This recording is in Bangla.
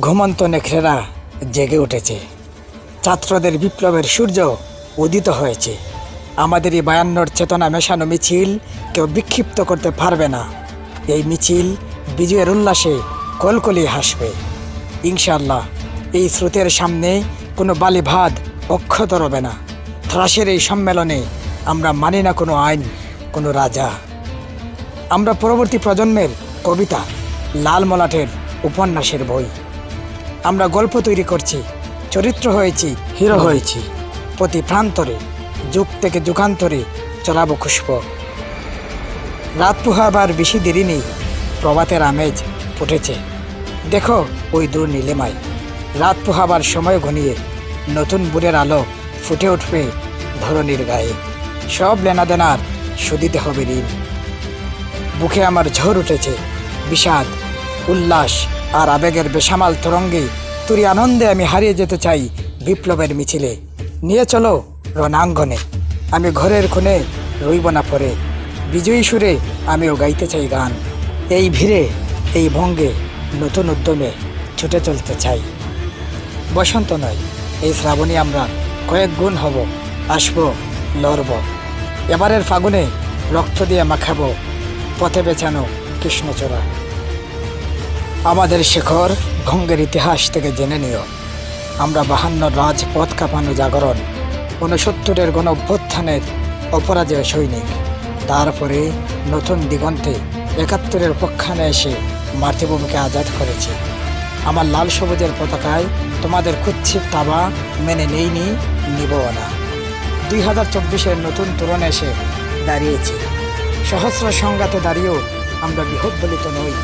ঘুমন্ত নেখরেরা জেগে উঠেছে। ছাত্রদের বিপ্লবের সূর্য উদিত হয়েছে। আমাদের এই বায়ান্নর চেতনা মেশানো মিছিল কেউ বিক্ষিপ্ত করতে পারবে না। এই মিছিল বিজয়ের উল্লাসে কলকলি হাসবে। ইনশাল্লাহ এই স্রোতের সামনে কোনো বালিভাদ অক্ষত রবে না। ত্রাসের এই সম্মেলনে আমরা মানি না কোনো আইন, কোনো রাজা। আমরা পরবর্তী প্রজন্মের কবিতা লাল মলাটের উপন্যাসের বই। আমরা গল্প তৈরি করছি, চরিত্র হয়েছি, হিরো হয়েছি। প্রতি প্রান্তরে, যুগ থেকে যুগান্তরে চলাবো খুশব। রাত পোহাবার বেশি দেরি নেই, প্রভাতের আমেজ ফুটেছে। দেখো ওই দূর নীলিমায়, রাত পোহাবার সময় ঘনিয়ে নতুন বুড়ের আলো ফুটে উঠবে ধরনীর গায়ে। সব লেনাদেনার শুধিতে হবে ঋণ। বুকে আমার ঝড় উঠেছে, বিষাদ উল্লাস আর আবেগের বেসামাল তরঙ্গে তুরি আনন্দে আমি হারিয়ে যেতে চাই বিপ্লবের মিছিলে। নিয়ে চলো রণাঙ্গনে। আমি ঘরের খুনে রইব না পরে। বিজয়ী সুরে আমিও গাইতে চাই গান। এই ভিড়ে, এই ভঙ্গে নতুন উদ্যমে ছুটে চলতে চাই। বসন্ত নয়, এই শ্রাবণী আমরা কয়েক গুণ হব, আসব, লড়ব। এবারের ফাগুনে রক্ত দিয়ে মাখাবো, পথে বেছানো কৃষ্ণচূড়া। আমাদের শেখর ভঙ্গের ইতিহাস থেকে জেনে নিও। আমরা বাহান্ন রাজপথ কাঁপানো জাগরণ, ঊনসত্তরের গণ অভ্যুত্থানের অপরাজয় সৈনিক। তারপরে নতুন দিগন্তে একাত্তরের পক্ষানে এসে মাতৃভূমিকে আজাদ করেছি। আমার লাল সবুজের পতাকায় তোমাদের কুচ্ছিত তাবা মেনে নেইনি, নিবও না। দুই হাজার চব্বিশের নতুন তুলনে এসে দাঁড়িয়েছি। সহস্র সংঘাতে দাঁড়িয়েও আমরা বিহব্বলিত নই।